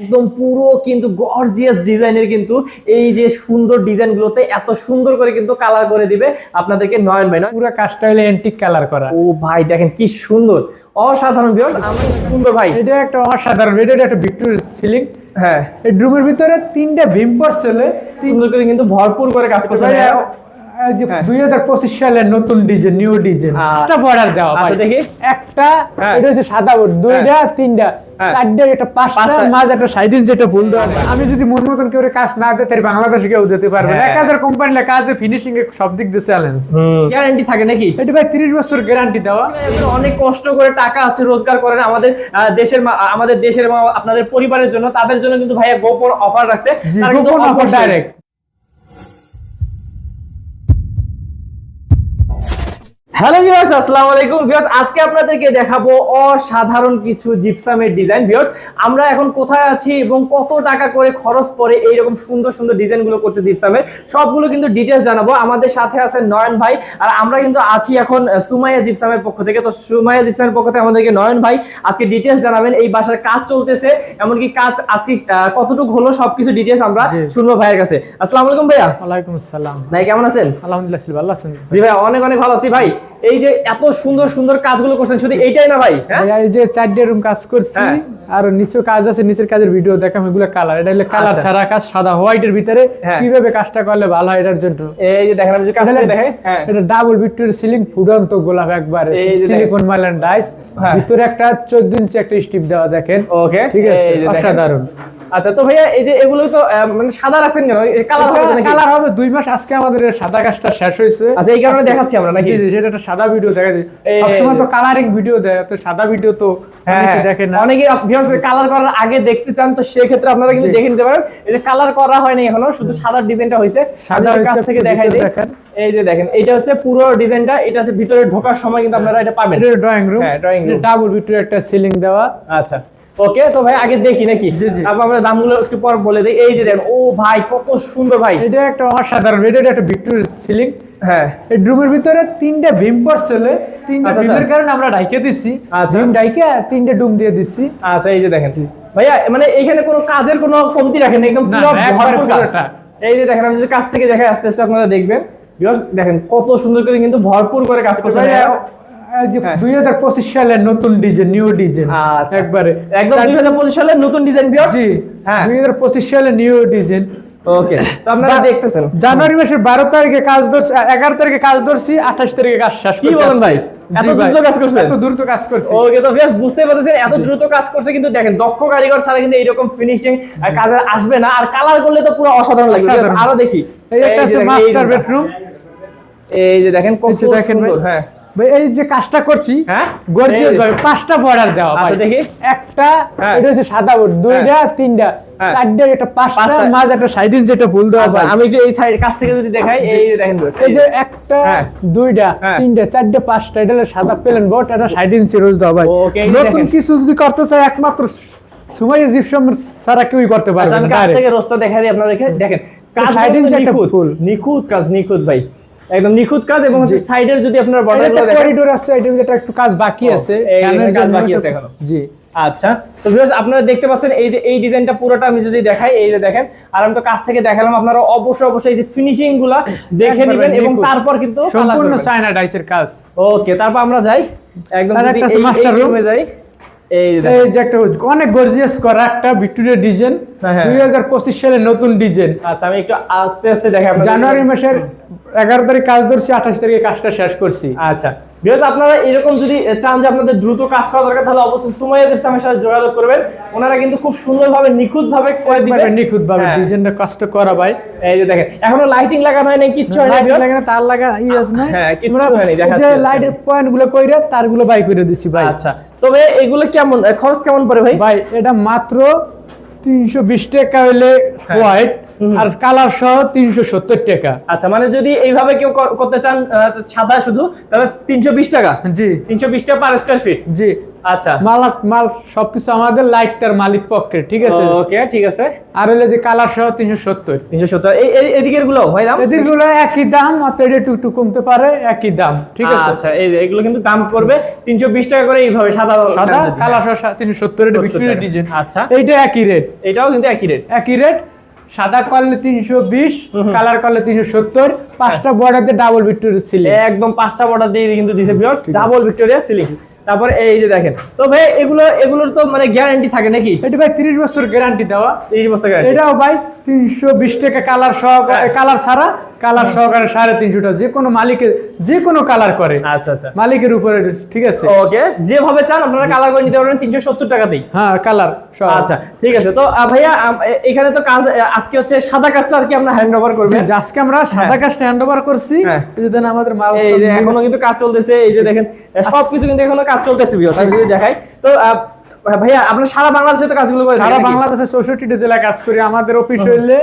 একদম পুরো কিন্তু গর্জিয়াস ডিজাইনের কিন্তু এই যে সুন্দর ডিজাইনগুলোতে এত সুন্দর করে কিন্তু কালার করে দিবে আপনাদেরকে নয়ন ভাই নয় পুরো কাজটা হলো অ্যান্টিক কালার করা। ও ভাই দেখেন কি সুন্দর। অসাধারণ ভিউয়ার্স আমি সুন্দর ভাই। এটা একটা অসাধারণ এটা একটা ভিক্টোরিয়া সিলিং হ্যাঁ। এই রুমের ভিতরে তিনটা ভিম চলে সুন্দর করে কিন্তু ভরপুর করে কাজ করছে। দুই হাজার পঁচিশ সালের নতুন ডিজাইন নিউ ডিজাইন আচ্ছা। একটা বর্ডার দেওয়া আচ্ছা, দেখি। একটা হ্যাঁ। এটা হচ্ছে সাদা বোর্ড দুইটা তিনটা হ্যাঁ। একটা যেটা আমি যদি মন মতন কেউ কাজ না দিতে পারি বাংলাদেশে কেউ দিতে পারবে না। হ্যাঁ। এক হাজার কোম্পানির কাজে ফিনিশিং এ সব দিক দিয়ে চ্যালেঞ্জ গ্যারান্টি থাকে নাকি এটা ভাই তিরিশ বছর গ্যারান্টি দেওয়া অনেক কষ্ট করে টাকা হচ্ছে রোজগার করেন আমাদের দেশের মা- আমাদের দেশের এবং আপনাদের পরিবারের জন্য তাদের জন্য কিন্তু ভাইয়া গোপন অফার রাখছে গোপন অফার ডাইরেক্ট হ্যালো ভিউয়ার্স আসসালামু আলাইকুম ভিউয়ার্স আজকে আপনাদেরকে দেখাবো অসাধারণ কিছু জিপসামের ডিজাইন ভিউয়ার্স আমরা এখন কোথায় আছি এবং কত টাকা করে খরচ পড়ে এইরকম সুন্দর সুন্দর ডিজাইনগুলো করতে জিপসামের। সবগুলো কিন্তু ডিটেলস জানাব। আমাদের সাথে আছেন নয়ন ভাই আর আমরা কিন্তু আছি এখন সুমাইয়া জিপসামের পক্ষ থেকে। তো সুমাইয়া জিপসামের পক্ষ থেকে আমাদেরকে নয়ন ভাই আজকে ডিটেলস জানাবেন। এই বাসার কাজ চলতেছে এমনকি কাজ আজকে কতটুকু হলো সবকিছু ডিটেলস আমরা শুনব ভাইয়ের কাছে। আসসালামু আলাইকুম ভাইয়া। ওয়ালাইকুম আসসালাম। ভাই কেমন আছেন? আলহামদুলিল্লাহ ভালো আছেন। জি ভাই অনেক অনেক ভালো আছি ভাই। এই যে এত সুন্দর সুন্দর কাজগুলো করছেন শুধু এইটাই না ভাই? হ্যাঁ? এই যে চারটে রুম কাজ করছি হ্যাঁ। আর নিচেও কাজ আছে নিচের কাজের ভিডিও দেখাম এগুলো কালার এটা হলে কালার আচ্ছা। ছাড়া কাজ সাদা হোয়াইটের ভিতরে হ্যাঁ। কীভাবে কাজটা করলে ভালো হয় এটার জন্য? এই যে দেখেন আমি যে কাজ করে দেখে এটা ডাবল ভিক্টোরিয়া সিলিং ফুডন্ত গোলাপ একবারে সিলিকন মাইল্যান্ড ডাইস। ভিতরে একটা চোদ্দ ইঞ্চি একটা স্টিপ দেওয়া দেখেন। ওকে ঠিক আছে। অসাধারণ। আচ্ছা তো ভাইয়া এই যে এগুলো তো মানে সাদা রাখছেন কেন? কালার হবে নাকি? কালার হবে দুই মাস আজকে আমাদের সাদা কাজটা শেষ হয়েছে। আচ্ছা, এই কারণে দেখাচ্ছি আমরা নাকি? জি জি সেটা সাদা ভিডিও দেখা যায়। সবসময় তো কালারিং ভিডিও দেয় তো সাদা ভিডিও তো হ্যাঁ অনেকে দেখে না। অনেকে কালার করার আগে দেখতে চান তো সেক্ষেত্রে আপনারা কিন্তু দেখে নিতে পারেন। এই কালার করা হয়নি এখনও শুধু সাদা ডিজাইনটা সাদা কাছ থেকে দেখাই। এই যে দেখেন এটা হচ্ছে পুরো ডিজাইনটা এটা হচ্ছে ভিতরে ঢোকার সময় কিন্তু আপনারা এটা পাবেন। ড্রয়িং রুম হ্যাঁ, drawing room। ডাবল ভিতরে একটা সিলিং দেওয়া। আচ্ছা। ওকে তো ভাই আগে দেখি নাকি। তারপর আমরা দামগুলো একটু পর বলে দিই। এই যে ও ভাই কত সুন্দর ভাই। এটা একটা অসাধারণ এটা একটা সিলিং। হ্যাঁ। এই রুমের ভিতরে তিনটা ভীম তিনটা আচ্ছা, ভীমের আচ্ছা। কারণে আমরা ডাইকে দিচ্ছি আচ্ছা। ভীম ডাইকে তিনটে ডুম দিয়ে দিচ্ছি আচ্ছা এই যে দেখেন। ভাইয়া মানে এখানে কোনো কাজের কোনো কমতি রাখেন না, একদম পুরো ভরপুর কাজ। এই যে দেখেন আমি যদি কাছ থেকে দেখাই আস্তে আস্তে আপনারা দেখবেন। দেখেন কত সুন্দর করে কিন্তু ভরপুর করে কাজ করছে। দুই হাজার পঁচিশ সালের নতুন ডিজাইন নিউ ডিজাইন। আচ্ছা। একবারে একদম দুই হাজার পঁচিশ সালের নতুন ডিজাইন জি হ্যাঁ। দুই হাজার পঁচিশ সালে নিউ ডিজাইন। ওকে তো আপনারা দেখতেছেন। জানুয়ারি মাসের বারো তারিখে কাজ ধরছি এগারো তারিখে কাজ ধরছি আঠাশ তারিখে কাজ শেষ কি বলেন ভাই? এত দ্রুত কাজ করছেন? এত দ্রুত কাজ করছি। ওকে তো ভিউয়ার্স বুঝতে পারতেছেন এত দ্রুত কাজ করছে কিন্তু দেখেন দক্ষ কারিগর ছাড়া কিন্তু এরকম ফিনিশিং কাজে আসবে না আর কালার করলে তো পুরো অসাধারণ লাগবে। আরও দেখি। এই একটা যে আছে দেখেন, এই মাস্টার বেডরুম এই যে দেখেন কত। সুন্দর হ্যাঁ। এই যে কাজটা করছি হ্যাঁ? পাঁচটা বর্ডার দেওয়া আচ্ছা, দেখি। একটা হ্যাঁ। এটা হচ্ছে সাদা বোর্ড দুইটা তিনটা হ্যাঁ। চারটে পাঁচটা পাঁচটা। মাঝ একটা সাইড যেটা ফুল দেওয়া আমি একটু এই সাইড কাছ থেকে যদি দেখাই এই দেখেন এই যে একটা। দুইটা হ্যাঁ। তিনটা চারটে পাঁচটা এটা সাদা প্লেন বোর্ড এটা সাইড ইঞ্চি রোজ দেওয়া ভাই নতুন কিছু যদি করতে চাই একমাত্র সময় জিপসাম ছাড়া কেউই করতে পারবে আচ্ছা না আমি কাছ direct। থেকে রোস্টটা দেখাই দিই আপনাদেরকে দেখেন কাজ একটা ফুল। নিখুঁত কাজ নিখুঁত ভাই একদম নিখুঁত কাজ এবং হচ্ছে সাইডের যদি আপনার এই বর্ডার একটা করিডোর আছে এটা যেটা একটু কাজ বাকি আছে। কাজ বাকি আছে এখনও। জি। আচ্ছা তো ভিউয়ার্স আপনারা দেখতে পাচ্ছেন এই যে এই ডিজাইনটা পুরোটা আমি যদি দেখাই এই যে দেখেন আর আমি তো কাছ থেকে দেখালাম আপনারা অবশ্যই অবশ্যই এই যে ফিনিশিংগুলা দেখে নেবেন এবং তারপর কিন্তু সম্পূর্ণ চায়না ডাইসের কাজ। ওকে তারপর আমরা যাই। একদম master রুমে যাই। এই যে একটা অনেক গর্জিয়াস করা একটা ভিক্টোরিয়া ডিজাইন হ্যাঁ। দুই হাজার পঁচিশ সালের নতুন ডিজাইন আচ্ছা আমি একটু আস্তে আস্তে দেখাই জানুয়ারি মাসের এগারো তারিখ কাজ ধরছি আঠাশ তারিখে কাজটা শেষ করছি। আচ্ছা। বিকজ আপনারা এরকম যদি চান যে আপনাদের দ্রুত কাজ করা দরকার তাহলে অবশ্যই সুমাইয়া জিপসামের সাথে যোগাযোগ করবেন। ওনারা কিন্তু খুব সুন্দরভাবে নিখুঁত ভাবে করে দিবে নিখুঁত ভাবে হ্যাঁ। ডিজাইনটা কষ্ট করা ভাই। এই যে দেখেন এখনও লাইটিং লাগানো হয় নাই কিচ্ছু হয় না। লাগে তার লাগা ই আছে না? হ্যাঁ, কিচ্ছু আমরা হয়নি, এই দেখাচ্ছি যে লাইটের পয়েন্টগুলো কইরে তারগুলো বাই করে দিচ্ছি ভাই। আচ্ছা তবে এগুলো কেমন খরচ কেমন পড়ে ভাই? ভাই এটা মাত্র তিনশো বিশ টাকা হইলে হ্যাঁ। হোয়াইট আর কালার সহ তিনশো সত্তর টাকা। আচ্ছা মানে যদি এইভাবে কেউ করতে চান সাদা শুধু তাহলে তিনশো বিশ টাকা? জি। তিনশো বিশ টাকা পার স্কোয়ার ফিট জি। আচ্ছা। মাল মাল সবকিছু আমাদের লাইটটার মালিক পক্ষের ঠিক আছে? ওকে ঠিক আছে। আর হলো যে কালার সহ তিনশো সত্তর। তিনশো সত্তর। এই এদিকেরগুলো ভাই দাম? এদেরগুলো একই দাম একটু একটু কমতে পারে একই দাম ঠিক আছে? আচ্ছা এই এগুলো কিন্তু দাম পড়বে তিনশো বিশ টাকা করে এইভাবে সাদা সাদা কালার সহ তিনশো সত্তর এটা 70 ভিক্টোরিয়া ডিজাইন। আচ্ছা। এইটা একই রেট এটাও কিন্তু একই রেট একই রেট সাদা করলে তিনশো বিশ কালার করলে তিনশো সত্তর পাঁচটা বর্ডার দিয়ে ডাবল ভিক্টোরিয়া সিলিং একদম পাঁচটা বর্ডার দিয়ে কিন্তু দিছে ভিউয়ার্স ডাবল ভিক্টোরিয়া সিলিং তারপর এই যে দেখেন তো ভাই এগুলো এগুলোর তো মানে গ্যারান্টি থাকে নাকি? এটা ভাই তিরিশ বছর গ্যারান্টি দেওয়া। 30 বছর গ্যারান্টি এটাও ভাই তিনশো বিশ টাকা কালার হ্যাঁ। কালার ছাড়া কালার সহকারে সাড়ে তিনশো টাকা যে কোনো মালিকের যে কোনো কালার করে। আচ্ছা আচ্ছা। মালিকের উপরে ঠিক আছে? ওকে যেভাবে চান আপনারা কালার করে নিতে পারবেন তিনশো সত্তর টাকাতেই হ্যাঁ কালার আচ্ছা ঠিক আছে। তো ভাইয়া এখানে তো কাজ আজকে হচ্ছে সাদা কাজটা আর কি আমরা হ্যান্ড ওভার করবেন আজকে আমরা সাদা কাজটা হ্যান্ড ওভার করছি। হ্যাঁ। এই যে আমাদের মাল এখনও কিন্তু কাজ চলতেছে এই যে দেখেন সবকিছু কিন্তু এখনও কাজ চলতেছে দেখাই। তো ভাইয়া আপনারা সারা বাংলাদেশে তো কাজগুলো করে সারা বাংলাদেশে চৌষট্টিটা জেলায় কাজ করি আমাদের অফিস হইলে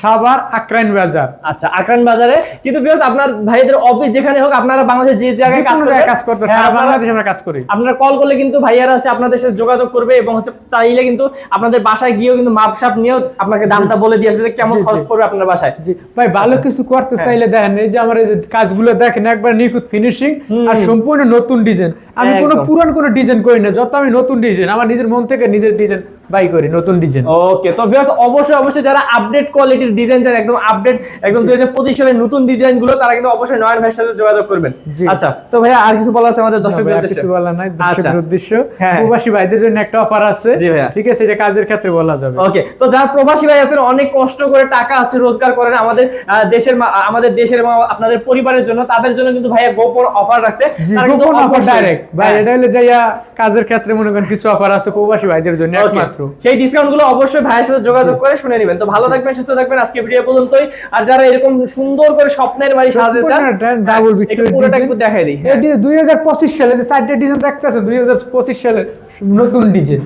সাভার আক্রাইন বাজার। আচ্ছা আকরান বাজারে। কিন্তু আপনার ভাইদের অফিস যেখানে হোক আপনারা বাংলাদেশে যে জায়গায় কাজ কাজ করতে হ্যাঁ, সারা বাংলাদেশে আমরা কাজ করি। আপনারা কল করলে কিন্তু ভাইয়ারা আছে আপনাদের সাথে যোগাযোগ করবে এবং হচ্ছে চাইলে কিন্তু আপনাদের বাসায় গিয়েও কিন্তু মাপসাপ নিয়েও আপনাকে দামটা বলে দিয়ে আসবে কেমন। খরচ পড়বে আপনার বাসায়। জি ভাই ভালো আচ্ছা। কিছু করতে হ্যাঁ। চাইলে দেখেন এই যে আমার এই কাজগুলো দেখেন একবার নিখুঁত ফিনিশিং আর সম্পূর্ণ নতুন ডিজাইন আমি কোনো। পুরান কোনো ডিজাইন করি না যত আমি নতুন ডিজাইন আমার নিজের মন থেকে নিজের ডিজাইন বাই করি নতুন ডিজাইন ওকে তো ভিউয়ার্স অবশ্যই অবশ্যই যারা আপডেট কোয়ালিটির ডিজাইন চান একদম আপডেট একদম দুই হাজার পঁচিশ সালের নতুন ডিজাইনগুলো তারা কিন্তু অবশ্যই নয়ন ভাইয়ের সাথে যোগাযোগ করবেন। আচ্ছা তো ভাইয়া আর কিছু বলা আছে আমাদের দর্শকদের উদ্দেশ্যে? কিছু বলা নাই আচ্ছা। দর্শকের উদ্দেশ্য। হ্যাঁ। প্রবাসী ভাইদের জন্য একটা অফার আছে। জি ভাইয়া। ঠিক আছে এটা কাজের ক্ষেত্রে বলা যাবে। ওকে তো যারা প্রবাসী ভাই আছেন অনেক কষ্ট করে টাকা হচ্ছে রোজগার করেন আমাদের দেশের আমাদের দেশের এবং আপনাদের পরিবারের জন্য তাদের জন্য কিন্তু ভাইয়া গোপন অফার রাখছে তারা কিন্তু অফার ডাইরেক্ট ভাই হ্যাঁ। এটা হলে যাইয়া কাজের ক্ষেত্রে মনে করেন কিছু অফার আছে প্রবাসী ভাইদের জন্য Okay. একমাত্র সেই ডিসকাউন্টগুলো অবশ্যই ভাইয়ের সাথে যোগাযোগ করে শুনে নেবেন। তো ভালো থাকবেন সুস্থ থাকবেন। আজকে ভিডিও পর্যন্তই। আর যারা এরকম সুন্দর করে স্বপ্নের বাড়ি সাজাতে চান ডাবল ভিক্টরি হ্যাঁ, একটু পুরোটা একটু দেখাই দিই হ্যাঁ। এটি দুই হাজার পঁচিশ সালে যে চারটে ডিজাইন দেখতেছেন দুই হাজার পঁচিশ সালের নতুন ডিজাইন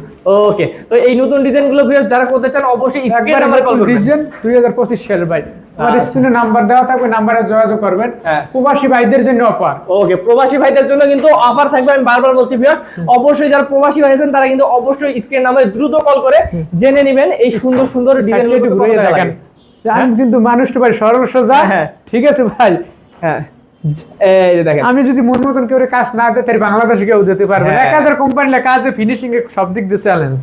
ওকে তো এই নতুন ডিজাইনগুলো ভিউয়ার্স যারা করতে চান অবশ্যই স্ক্রিন নাম্বার কল করবেন। ডিজাইন দুই হাজার পঁচিশ সালের ভাই আমার। স্ক্রিনে নাম্বার দেওয়া থাকবে নাম্বারে যোগাযোগ করবেন। হ্যাঁ। প্রবাসী ভাইদের জন্য অফার ওকে প্রবাসী ভাইদের জন্য কিন্তু অফার থাকবে আমি বারবার বলছি ভিউয়ার্স অবশ্যই যারা প্রবাসী ভাই আছেন তারা কিন্তু অবশ্যই স্ক্রিন নাম্বারে দ্রুত কল করে জেনে নেবেন এই সুন্দর সুন্দর দেখেন। আমি কিন্তু মানুষটা ভাই সরল সোজা। হ্যাঁ, হ্যাঁ। ঠিক আছে ভাই? হ্যাঁ। আমি যদি মন মতন কেউ কাজ না দিতে তাহলে বাংলাদেশে কেউ দিতে পারবে হ্যাঁ। এক হাজার কোম্পানি কাজে ফিনিশিং এ সব দিক দিয়ে চ্যালেঞ্জ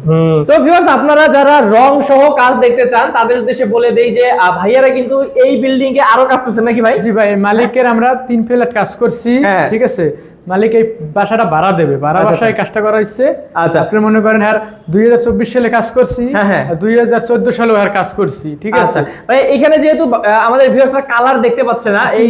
তো ভিউয়ার্স আপনারা যারা রং সহ কাজ দেখতে চান তাদের উদ্দেশ্যে বলে দেই যে ভাইয়ারা কিন্তু এই বিল্ডিং এ আরও কাজ করছেন নাকি ভাই? জি ভাই মালিকের আমরা তিন ফ্ল্যাট কাজ করছি হ্যাঁ। ঠিক আছে? মালিক এই বাসাটা ভাড়া দেবে। ভাড়া আচ্ছা, বাসায় কাজটা করা হচ্ছে আচ্ছা। আপনি মনে করেন হ্যাঁ দুই হাজার চব্বিশ সালে কাজ করছি হ্যাঁ, হ্যাঁ। দুই হাজার চোদ্দ সালে আর কাজ করছি। ঠিক আচ্ছা। আছে ভাই এখানে যেহেতু আমাদের ভিউয়ার্সরা কালার দেখতে পাচ্ছে না এই।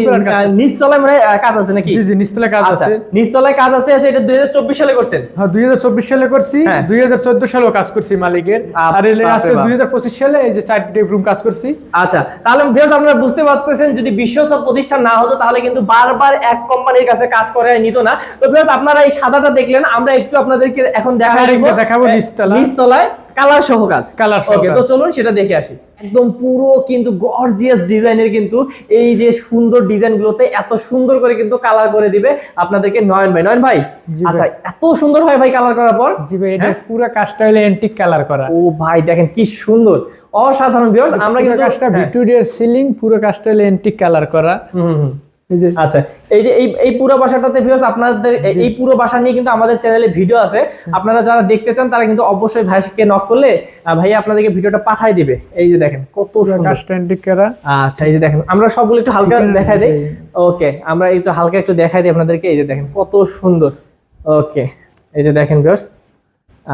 নিচতলায় মানে কাজ আছে নাকি? জি জি নিচতলা কাজ আচ্ছা। আছে। নিচতলায় কাজ আছে আচ্ছা, এটা দুই হাজার চব্বিশ সালে করছেন? হ্যাঁ দুই হাজার চব্বিশ সালে করছি হ্যাঁ। দুই হাজার চোদ্দ সালেও কাজ করছি মালিকের। আর এলে আজকে দুই হাজার পঁচিশ সালে এই যে চারটে রুম কাজ করছি। আচ্ছা তাহলে ভিউয়ার্স আপনারা বুঝতে পারতেছেন যদি বিশ্বস্ত প্রতিষ্ঠান না হতো তাহলে কিন্তু বারবার এক কোম্পানির কাছে কাজ করে নিত না। তো ভিউয়ার্স আপনারা এই সাদাটা দেখলেন আমরা একটু আপনাদেরকে এখন দেখা দেখাবো নিচতলা। নিচতলায় কালার সহ কাজ কালার ওকে তো চলুন সেটা দেখে আসি। একদম পুরো কিন্তু গর্জিয়াস ডিজাইনের কিন্তু এই যে সুন্দর ডিজাইন গুলোতে এত সুন্দর করে কিন্তু কালার করে দিবে আপনাদেরকে নয়ন ভাই। নয়ন ভাই। আচ্ছা এত সুন্দর হয় ভাই কালার করার পর। জি ভাই এটা হ্যাঁ? পুরো কাজটা হলে এন্টিক কালার করা। ও ভাই দেখেন কি সুন্দর। অসাধারণ ভিউয়ার্স আমরা কিন্তু কাজটা হ্যাঁ। ভিক্টোরিয়ার সিলিং পুরো কাজটা হলে এন্টিক কালার করা। হুম। আচ্ছা এই যে এই পুরো বাসাটাতে ভিউয়ার্স আপনাদের এই- পুরো বাসা নিয়ে কিন্তু আমাদের চ্যানেলে ভিডিও আছে। আপনারা যারা দেখতে চান তারা কিন্তু অবশ্যই ভাইকে নক করলে ভাই আপনাদেরকে ভিডিওটা পাঠাই দিবে। এই যে দেখেন কত সুন্দর। আচ্ছা এই যে দেখেন আমরা সবগুলো একটু হালকা দেখাই দিই। ওকে আমরা এই তো হালকা একটু দেখাই দিই আপনাদেরকে। এই যে দেখেন কত সুন্দর। ওকে এই যে দেখেন ভিউয়ার্স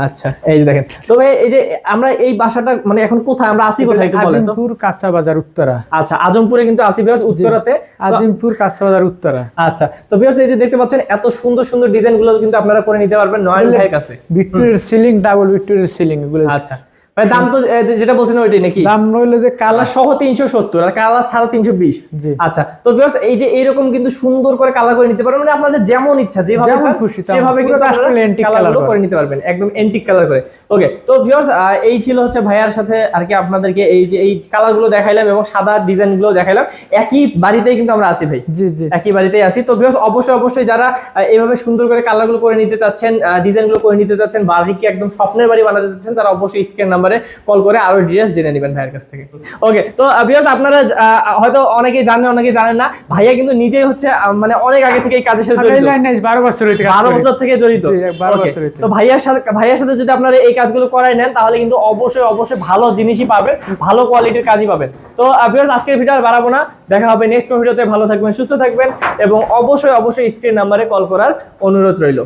আচ্ছা এই যে দেখেন। তবে এই যে আমরা এই বাসাটা মানে এখন কোথায়? আমরা আসি কোথায় একটু বলেন তো? আজিমপুর কাঁচা বাজার উত্তরা। আচ্ছা আজমপুরে কিন্তু আসি বিয়াস উত্তরাতে। আজিমপুর কাঁচা বাজার উত্তরা। আচ্ছা তো বিয়াস এই যে দেখতে পাচ্ছেন এত সুন্দর সুন্দর ডিজাইনগুলো কিন্তু আপনারা করে নিতে পারবেন নয়ন ভাইয়ের কাছে। ভিক্টোরিয়ার সিলিং ডাবল ভিক্টোরিয়ার সিলিং এগুলো। আচ্ছা ভাই দাম তো যেটা বলছেন ওইটাই নাকি? দাম রইল যে কালার কালার সহ তিনশো সত্তর আর কালার ছাড়া তিনশো বিশ। আচ্ছা তো এই যে এইরকম কিন্তু সুন্দর করে কালার করে নিতে পারবেন মানে আপনাদের যেমন ইচ্ছা যেভাবে খুশি সেভাবে কিন্তু কাস্টমার আপনারা antique কালারগুলো করে। নিতে পারবেন একদম এন্টিক কালার করে। ওকে তো ভিউয়ার্স এই ছিল হচ্ছে ভাইয়ার সাথে আর কি আপনাদেরকে এই যে এই কালারগুলো দেখাইলাম এবং সাদা ডিজাইনগুলো দেখাইলাম। একই বাড়িতেই কিন্তু আমরা আছি ভাই। জি জি। একই বাড়িতেই আছি। তো ভিউয়ার্স অবশ্যই অবশ্যই যারা এইভাবে সুন্দর করে কালারগুলো করে নিতে চাচ্ছেন ডিজাইনগুলো করে নিতে চাচ্ছেন বাড়িকে একদম স্বপ্নের বাড়ি বানাতে চাচ্ছেন তারা অবশ্যই স্ক্রিন নাম্বারে কল করে আরও ডিটেলস জেনে নেবেন ভাইয়ের কাছ থেকে। ওকে তো ভিউয়ার্স আপনারা হয়তো অনেকেই জানেন অনেকেই জানেন না। ভাইয়া কিন্তু নিজেই হচ্ছে মানে অনেক আগে থেকে এই কাজের সাথে জড়িত। বারো বছর বারো বছর থেকে জড়িত। তো ভাইয়ার সাথে ভাইয়ার সাথে যদি আপনারা এই কাজগুলো করাই নেন তাহলে কিন্তু অবশ্যই অবশ্যই ভালো জিনিসই পাবেন ভালো কোয়ালিটির কাজই পাবেন। তো ভিউয়ার্স আজকের ভিডিও আর বাড়াবো না। দেখা হবে নেক্সট ভিডিওতে ভালো থাকবেন সুস্থ থাকবেন এবং অবশ্যই অবশ্যই স্ক্রিন নাম্বারে কল করার অনুরোধ রইল।